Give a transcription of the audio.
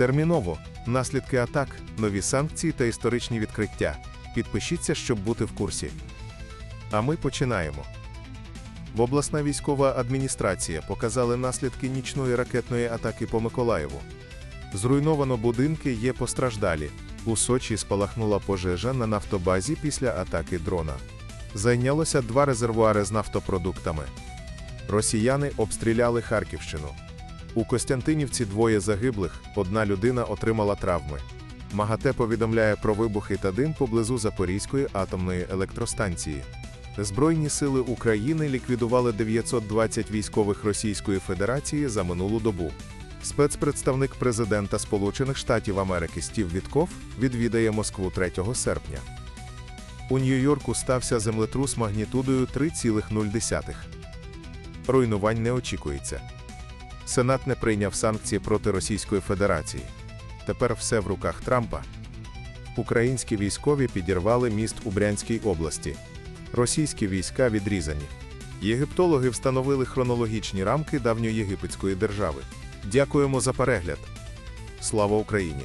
Терміново наслідки атак, нові санкції та історичні відкриття. Підпишіться, щоб бути в курсі. А ми починаємо. В обласна військова адміністрація показали наслідки нічної ракетної атаки по Миколаєву. Зруйновано будинки, є постраждалі. У Сочі спалахнула пожежа на нафтобазі після атаки дрона. Зайнялося два резервуари з нафтопродуктами. Росіяни обстріляли Харківщину. У Костянтинівці двоє загиблих, одна людина отримала травми. МАГАТЕ повідомляє про вибухи та дим поблизу Запорізької атомної електростанції. Збройні сили України ліквідували 920 військових Російської Федерації за минулу добу. Спецпредставник президента Сполучених Штатів Америки Стів Вітков відвідає Москву 3 серпня. У Нью-Йорку стався землетрус магнітудою 3,0. Руйнувань не очікується. Сенат не прийняв санкції проти Російської Федерації. Тепер все в руках Трампа. Українські військові підірвали міст у Брянській області. Російські війська відрізані. Єгиптологи встановили хронологічні рамки давньоєгипетської держави. Дякуємо за перегляд. Слава Україні!